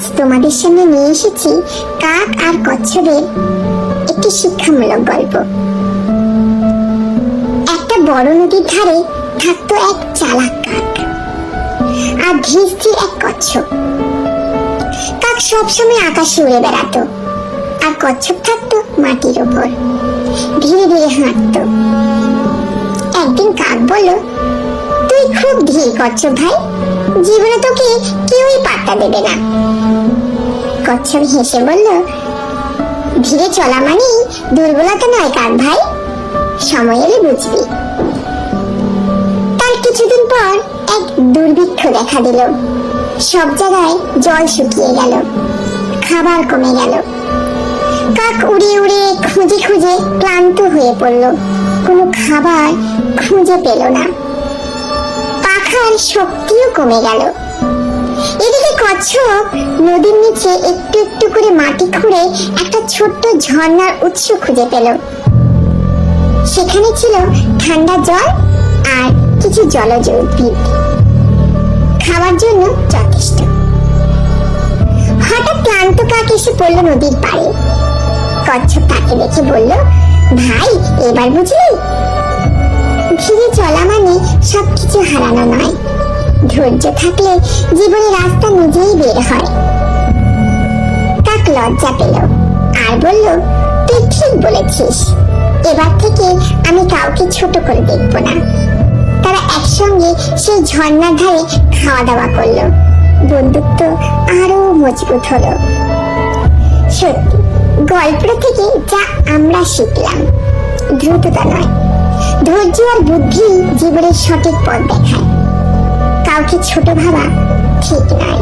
আজ তোমাদের সামনে নিয়ে এসেছি কাক আর কচ্ছপের একটি শিক্ষামূলক গল্প। একটা বড় নদীর ধারে থাকতো এক চালাক কাক, আর ধীর এক কচ্ছপ। কাক সবসময় আকাশে উড়ে বেড়াতো, আর কচ্ছপ থাকতো মাটির ওপর। ধীরে ধীরে হাঁটতো। একদিন কাক বলল খুব ভাই। জীবনে তোকে কেউই পাত্তা দেবে না। কচ্ছপ হেসে বলল চলা দুর্বলতা নয় ভাই। সময় এলে বুঝবি। তার কিছুদিন পর এক দুর্ভিক্ষ দেখা দিল। সব জায়গায় জল শুকিয়ে গেল। খাবার কমে গেল। কাক উড়ে উড়ে খুঁজে খুঁজে ক্লান্ত হয়ে পড়ল। কোনো খাবার খুঁজে পেল না। শক্তিও কমে গেল। এদিকে কচ্ছপ নদীর নিচে একটু একটু করে মাটি খুঁড়ে একটা ছোট্ট ঝর্ণার উৎস খুঁজে পেল। সেখানে ছিল ঠান্ডা জল আর কিছু জলজ উদ্ভিদ। খাওয়ার জন্য যথেষ্ট। হঠাৎ ক্লান্ত কাক এসে পড়ল নদীর পাড়ে। কচ্ছপ তাকে দেখে বলল, ভাই, এবার বুঝলি? সবকিছু হারানো নয়। ধৈর্য থাকলে জীবনে রাস্তা নিজেই বের হয়। কাক লজ্জা পেল। আর বলল, তুই ঠিক বলেছিস। এবার থেকে আমি কাউকে ছোট করে দেখব না। তারা একসঙ্গে সেই ঝর্ণার ধারে খাওয়া দাওয়া করল। বন্ধুত্ব আরও মজবুত হলো। সত্যি গল্পটা থেকে যা আমরা শিখলাম, দ্রুততা নয়। ধৈর্য আর বুদ্ধি জীবনের সঠিক পথ দেখায়। কাউকে ছোট ভাবা ঠিক নয়।